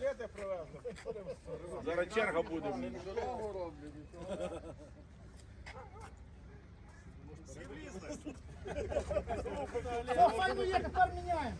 Туалети привезли. Зараз черга буде. Все, файно є, тепер міняємо.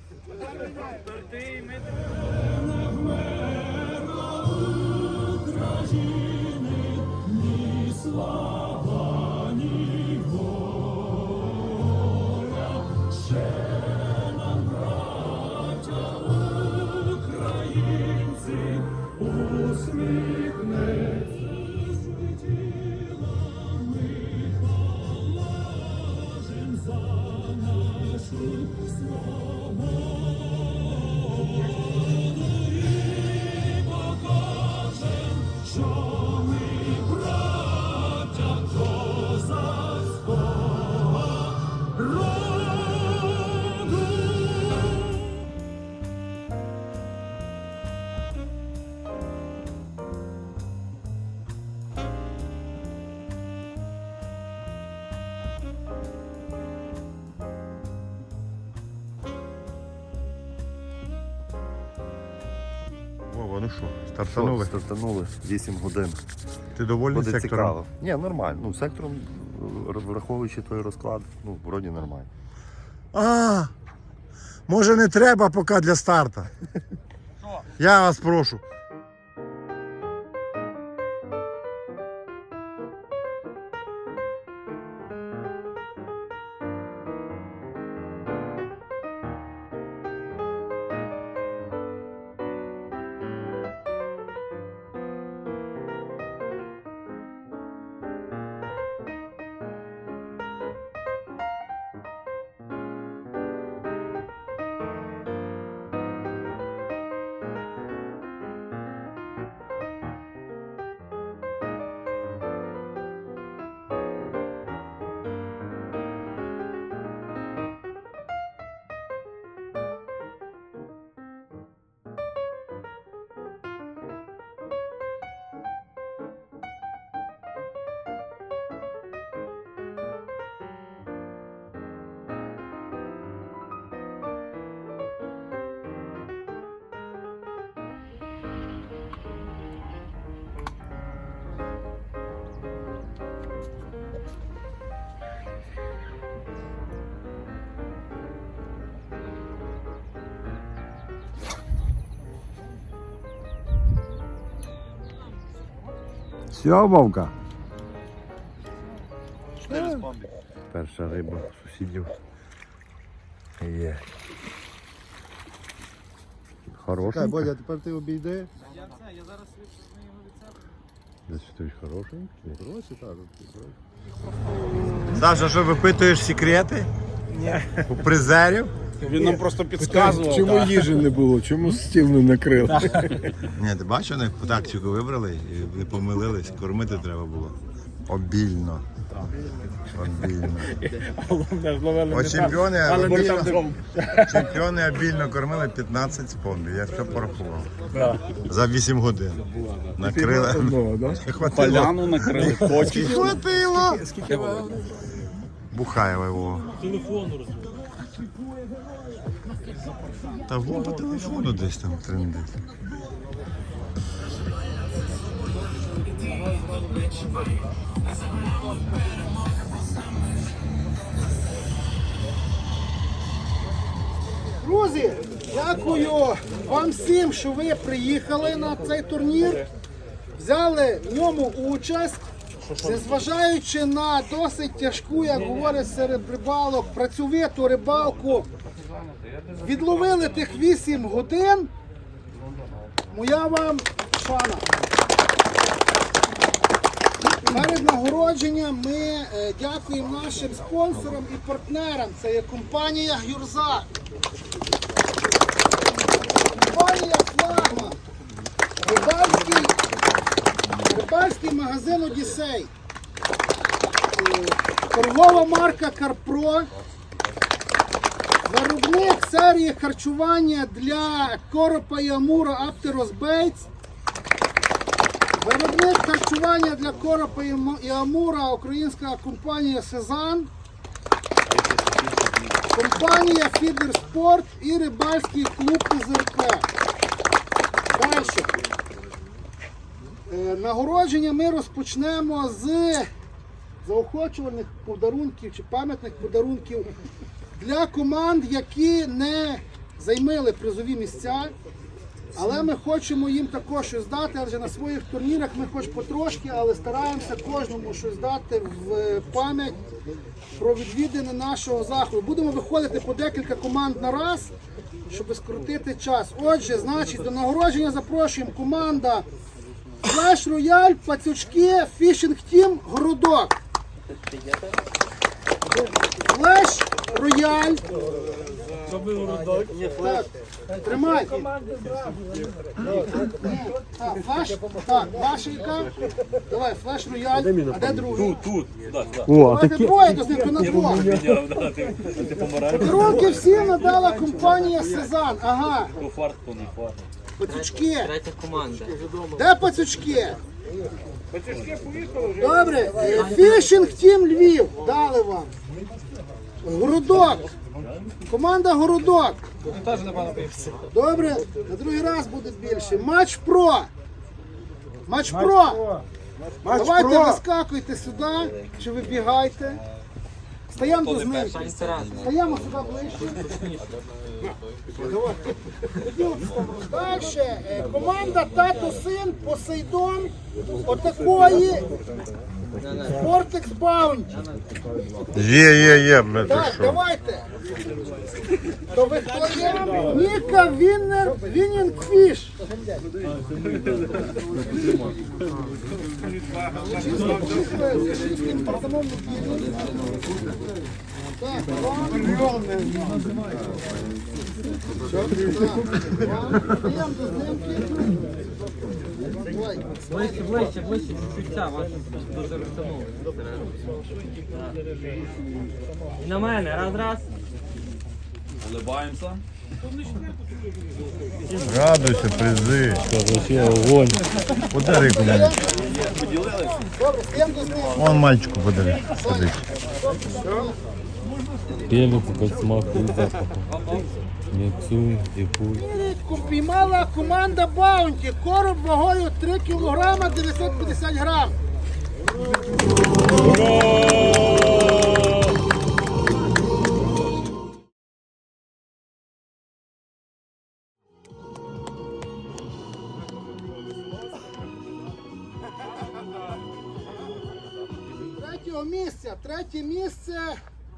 Вова, ну що, стартанули? Стартанули 8 годин. Ти довольний Буде сектором? цікаво. Ні, нормально. Ну, сектором, е, враховуючи той розклад, ну, вроді нормально. А, може не треба поки для старту. Я вас прошу. Сьомовка. Перша риба сусідів. Є. Хороший. Бодя, тепер ти обійди. Десь хтось хороший. Гроші, так. Саша, що випитуєш секрети? Ні. У призерів? Він нам просто підказував. Чому їжі не було? Чому стіл не накрив? Ні, ти бачиш, вони тактику вибрали і не помилились. Кормити треба було. Обільно. Обільно. О, чемпіони, обільно, чемпіони обільно кормили 15 спондів. Я все порахував. За 8 годин. Накрили. Да? Хватило. Поляну накрили, коті. Хватило. Бухаєва його. Та вон по телефону десь там трендить. Друзі, дякую вам всім, що ви приїхали на цей турнір, взяли в ньому участь. Незважаючи на досить тяжку, як говорять серед рибалок, працьовиту рибалку, відловили тих 8 годин. Моя вам шана. Перед нагородженням ми е, дякуємо нашим спонсорам і партнерам. Це є компанія Гюрза. Компанія Флагман. Рибальський, рибальський магазин Одіссей. Торгова марка Карпро. Виробник серії харчування для коропа і амура Аптерос Бейтс. Виробник харчування для коропа і амура українська компанія Сезан. компанія Фідер Спорт і рибальський клуб ТЗРК. Далі. Е, Нагородження ми розпочнемо з заохочувальних подарунків чи пам'ятних подарунків для команд, які не займали призові місця. Але ми хочемо їм також щось дати, адже на своїх турнірах ми хоч потрошки, але стараємося кожному щось дати в пам'ять про відвідини нашого заходу. Будемо виходити по декілька команд на раз, щоб скоротити час. Отже, значить, до нагородження запрошуємо команда Флеш Рояль, Пацючки, Фішинг Тім, Городок. Флеш Рояль. Так, тримай. Так, флеш, так, яка? Давай, флеш рояль. А де другий? Тут, тут. Давайте двоє, то з ним то на двох. Подарунки всі надала компанія Сезан. Ага. Пацючки. Третя команда. Де пацючки? Пацючки поїхали. Добре, е, фішинг тім Львів. Дали вам. Городок. Команда Городок. Добре, на другий раз буде більше. Матч Про. Матч Про. Давайте вискакуйте сюди, чи вибігайте. Стаємо до з ним. Стаємо сюди ближче. Далі е, команда Тато Син Посейдон отакої Спортекс Баунті. Є, є, є, бля, ти Так, що? давайте. То ви хто є? Ніка Віннер Вінінг Фіш. Ближче, ближче, ближче, чуть-чуть ця, вас дуже розтягнуло. І на мене, раз, раз. Радуйся, призи. Подари комусь. Добре, стаємо до знімки. Вон мальчику подари. Садись. Пелику как смаку и запаху. Пуль. Рідку піймала команда Баунті. Короб вагою 3 кг 950 грам. Третього місця. Третє місце.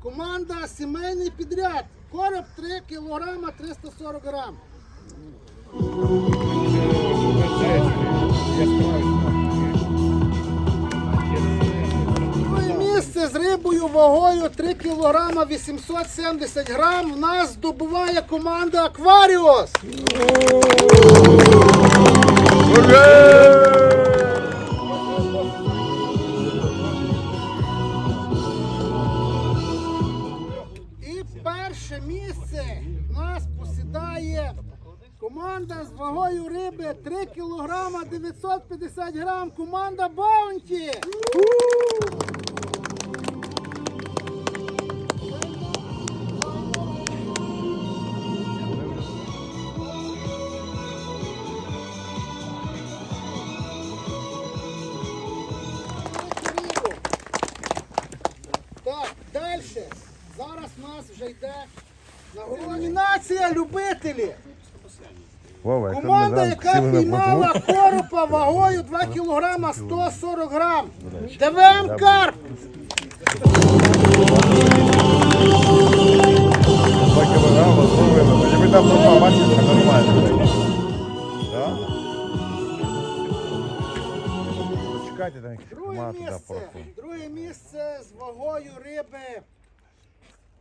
Команда сімейний підряд. Короб 3 кг 340 грам. Місце з рибою вагою 3 кг 870 грам. В нас здобуває команда Акваріус. І місце нас посідає команда з вагою риби 3 кг 950 грам. Команда Баунті. Номінація любителі. Вова, яка Команда, яка на піймала коропа вагою 2 кг 140 грам. ДВМ Карп. Два кілограма зловили. Тоді ми там нема, бачиш, нормально. Да? Почекайте, там Друге да, місце. просто. Друге місце з вагою риби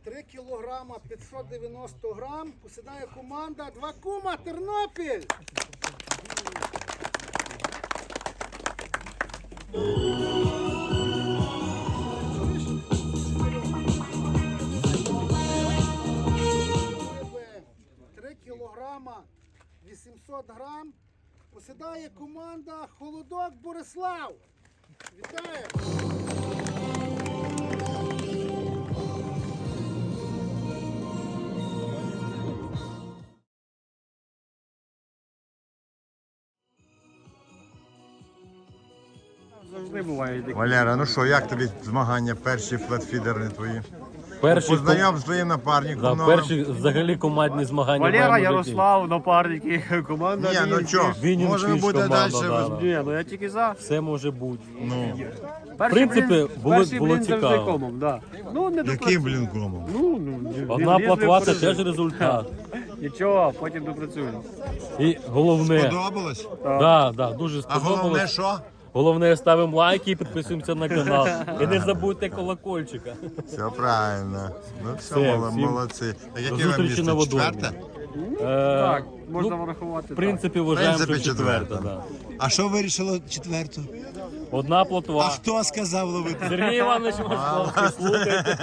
3 кг 590 грам. Посідає команда Два кума Тернопіль. 3 кг 800 грам. Посідає команда Холодок Борислав. Вітаю! Завжди буває такі. Валера, ну що, як тобі змагання, перші флетфідерні твої? Перші, Познайом з твоїм напарником. да, перші взагалі командні змагання. в Валера, житті. Ярослав, напарники, команда. Ні, ну чо, Вінницький може буде команда, далі. да, да. Ні, ну я тільки за. Все може бути. Ну, Перший принципі, було- перший було блін завжди цікаво. комом, да. Ну, не яким, блін, комом? Ну, ну, не- Одна не платва це в теж результат. Нічого, потім допрацюємо. І головне, Сподобалось? да, да, дуже А головне, сподобалось. що? Головне, ставимо лайки і підписуємося на канал. І не забудьте колокольчика. Все правильно. Ну все, Все, мол- всім молодці. А яке до вам зустрічі місце? на водоймі. Четверте? Е, Так, можна ну, врахувати. В принципі, вважаємо, що четверта. четверта. Да. А що вирішило четверту? Одна А плотва. хто сказав ловити? Сергій Іванович Машковський, слухайте.